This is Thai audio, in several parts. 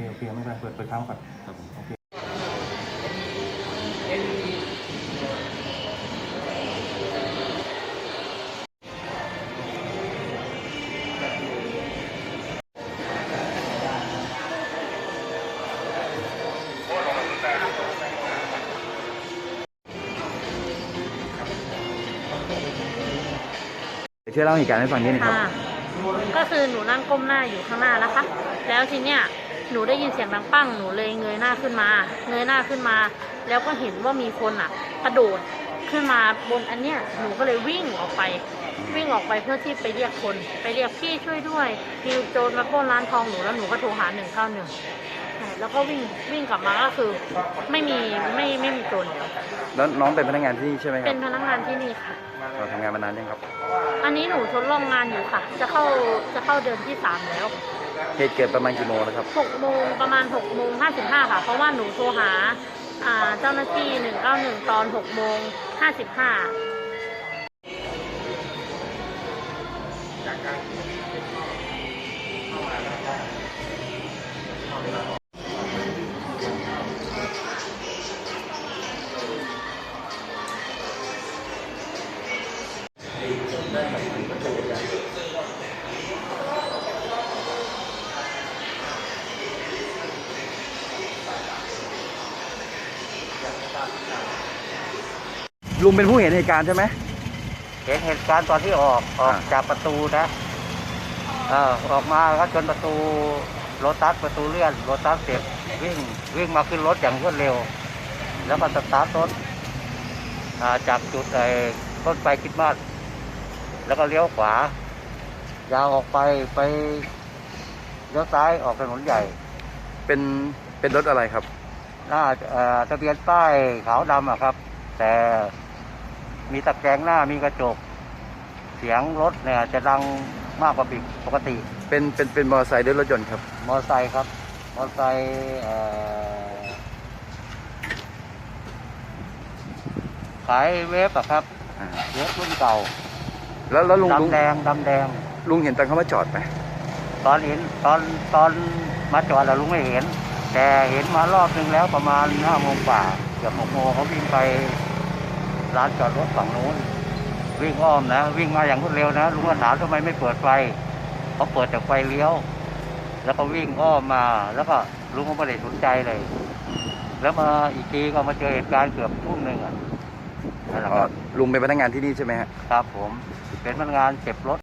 ช่เป็นเปิดเปิดค้างก่อนครับผมโอเคช่วยเล่าเหตุการณ์ให้ฟังนิดนึงครับ ค่ะ ก็คือหนูนั่งก้มหน้าอยู่ข้างหน้านะคะ แล้วทีเนี้ย หนูได้ยินเสียงดังปั้งหนูเลยเงยหน้าขึ้นมา เงยหน้าขึ้นมา แล้วก็เห็นว่ามีคนอะกระโดดขึ้นมาบนอันเนี้ยหนูก็เลยวิ่งออกไป วิ่งออกไปเพื่อที่ไปเรียกคน ไปเรียกพี่ช่วยด้วยมีโจรมาปล้นร้านทองหนูแล้วหนูก็โทรหาหนึ่งเก้าหนึ่งแล้วก็วิ่งวิ่งกลับมาก็คือไม่มีไม่ไม่มีโจรแล้วแล้วน้องเป็นพนักงานที่นี่ใช่ไหมคเป็รับนพนักงานที่นี่ค่ะเราทำงานมานานยังครับ อันนี้หนูทดลองงานอยู่ค่ะ จะเข้าจะเข้าเดือนที่สามแล้ว เหตุเกิดประมาณกี่โมงนะครับหกโมงประมาณหกโมงห้าสิบห้าค่ะ เพราะว่าหนูโทรหาอ่าเจ้าหน้าที่หนึ่งเก้าหนึ่งตอนหกโมงห้าสิบห้า ลุงเป็นผู้เห็นเหตุการณ์ใช่ไหมเห็นเหตุการณ์ตอนที่ออกออกอ่าจากประตูนะเออออกมาก็จนประตูรถตัสประตูเลื่อนรถตัสเสร็จวิ่งวิ่งมาขึ้นรถอย่างรวดเร็ว แล้วก็สตาร์ทรถอ่าจากจุดไอ้ต้นไฟคริดมาสแล้วก็เลี้ยวขวายาวออกไปไปเลี้ยวซ้ายออกถนนใหญ่ เป็นเป็นรถอะไรครับ หน้าเอ่อทะเบียนป้ายขาวดำอะครับ แต่มีตะแกรงหน้ามีกระจก เสียงรถเนี่ยจะดังมากกว่าปกติ เป็นเป็นเป็นมอเตอร์ไซค์หรือรถยนต์ครับ มอเตอร์ไซค์ครับ มอเตอร์ไซค์เอ่อขายเวฟอะครับอ่าเวฟรุ่นเก่าแล้วแล้วลุงลุงดำแดงดำแดง ลุงเห็นตอนเขามาจอดไหมตอนเห็นตอนตอนมาจอดอะลุงไม่เห็น แต่เห็นมารอบนึงแล้วประมาณห้าโมงกว่าเกือบหกโมงเขาวิ่งไปร้านจอดรถฝั่งนู้น วิ่งอ้อมนะ วิ่งมาอย่างรวดเร็วนะลุงก็ถามทำไมไม่เปิดไฟเขาเปิดแต่ไฟเลี้ยว แล้วก็วิ่งอ้อมมา แล้วก็ลุงก็ไม่ได้สนใจเลย แล้วมาอีกทีก็มาเจอเหตุการณ์เกือบทุ่มหนึ่งอะนั่นแหละอ๋คอรับลุงเป็นพนักงานที่นี่ใช่ไหมฮะครับผมเป็นพนักงานเก็บรถ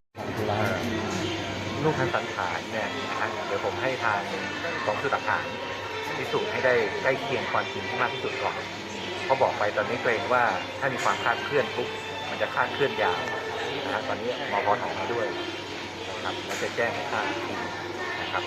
รูปทางสันฐานเนี่ยนะฮะเดี๋ยวผมให้ทางกองพิสูจน์หลักฐาน พิสูจน์ให้ได้ใกล้เคียงความจริงที่มากที่สุดก่อนเขาบอกไปตอนนี้เกรงว่าถ้ามีความคลาดเคลื่อนปุ๊บมันจะคลาดเคลื่อนยาวนะฮะตอนนี้มพถมาด้วยนะครับมันจะแจ้งให้ทราบนะครับ